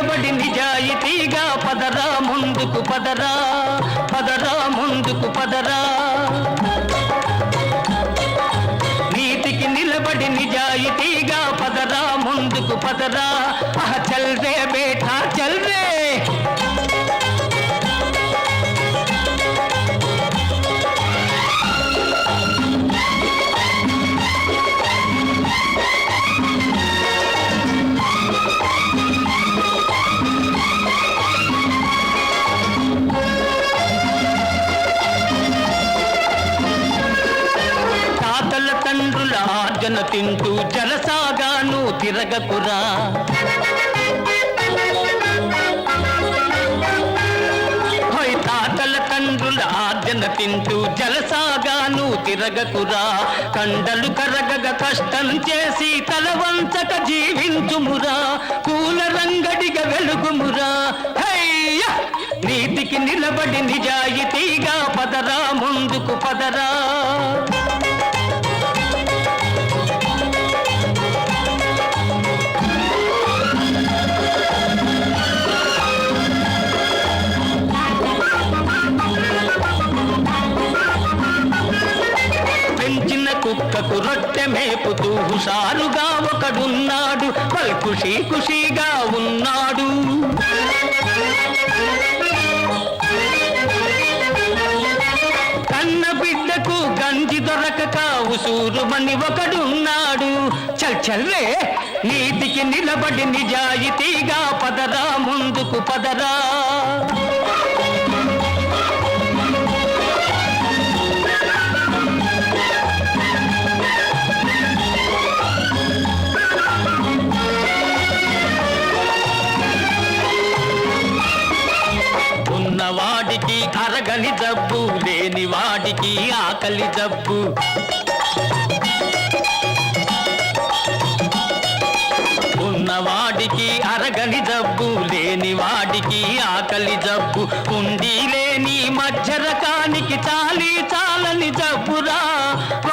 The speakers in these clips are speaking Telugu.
నిలబడి నిజాయితీగా పదరా ముందుకు పదరా పదరా ముందుకు పదరా. నీతికి నిలబడి నిజాయితీగా పదరా ముందుకు పదరా. చల్రే బేటా చల్రే భోజన తింటూ జలసాగాను తిరగకురా. తండ్రుల ఆర్జన తింటూ జలసాగాను తిరగకురా. కండలు కరగగ కష్టం చేసి తల వంచక జీవించుమురా. కూల రంగడిగా వెలుగుమురా. నీతికి నిలబడి నిజాయితీగా పదరా ముందుకు పదరా. కుక్కకు మేపుతూ హుషారుగా ఒకడున్నాడు పల్ ఖుషీ ఖుషీగా ఉన్నాడు. కన్న బిడ్డకు గంజి దొరకక ఉసూరుమని ఒకడున్నాడు. చల్ చల్లే నీతికి నిలబడి నిజాయితీగా పదరా ముందుకు పదరా. ఉన్నవాడికి అరగని జబ్బు లేని వాడికి ఆకలి జబ్బు. ఉన్నవాడికి అరగని జబ్బు లేని వాడికి ఆకలి జబ్బు. ఉండి లేని మధ్య రకానికి చాలి చాలని జబ్బురా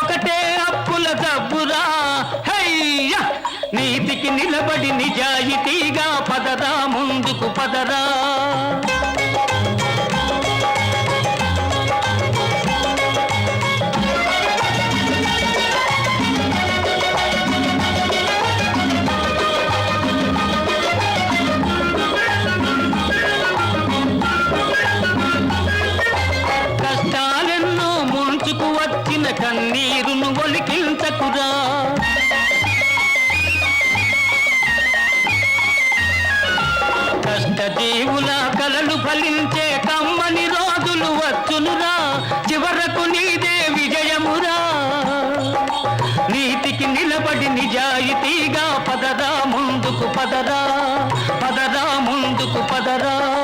ఒకటే అప్పుల జబ్బురా. హయ్య నీతికి నిలబడి నిజాయితీగా పదరా ముందుకు పదరా. జీవుల కలలు ఫలించే కమ్మని రోజులు వచ్చునురా. చివరకు నీదే విజయమురా. నీతికి నిలబడి నిజాయితీగా పదరా ముందుకు పదరా. పదరా ముందుకు పదరా.